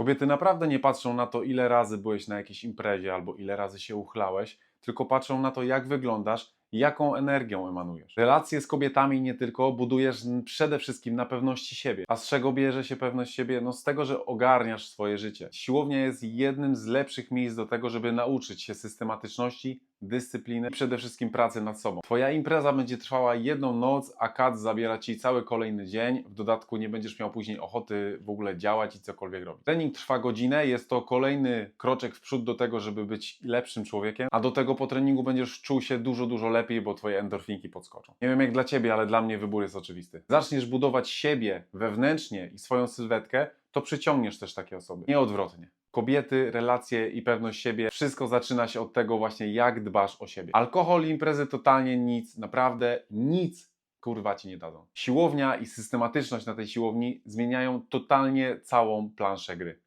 Kobiety naprawdę nie patrzą na to, ile razy byłeś na jakiejś imprezie albo ile razy się uchlałeś, tylko patrzą na to, jak wyglądasz jaką energią emanujesz. Relacje z kobietami nie tylko budujesz przede wszystkim na pewności siebie. A z czego bierze się pewność siebie? No z tego, że ogarniasz swoje życie. Siłownia jest jednym z lepszych miejsc do tego, żeby nauczyć się systematyczności, dyscypliny i przede wszystkim pracy nad sobą. Twoja impreza będzie trwała jedną noc, a kat zabiera ci cały kolejny dzień. W dodatku nie będziesz miał później ochoty w ogóle działać i cokolwiek robić. Trening trwa godzinę, jest to kolejny kroczek w przód do tego, żeby być lepszym człowiekiem, a do tego po treningu będziesz czuł się dużo, dużo lepiej, bo twoje endorfinki podskoczą. Nie wiem jak dla ciebie, ale dla mnie wybór jest oczywisty. Zaczniesz budować siebie wewnętrznie i swoją sylwetkę, to przyciągniesz też takie osoby. Nie odwrotnie. Kobiety, relacje i pewność siebie, wszystko zaczyna się od tego właśnie, jak dbasz o siebie. Alkohol i imprezy totalnie nic, naprawdę nic kurwa ci nie dadzą. Siłownia i systematyczność na tej siłowni zmieniają totalnie całą planszę gry.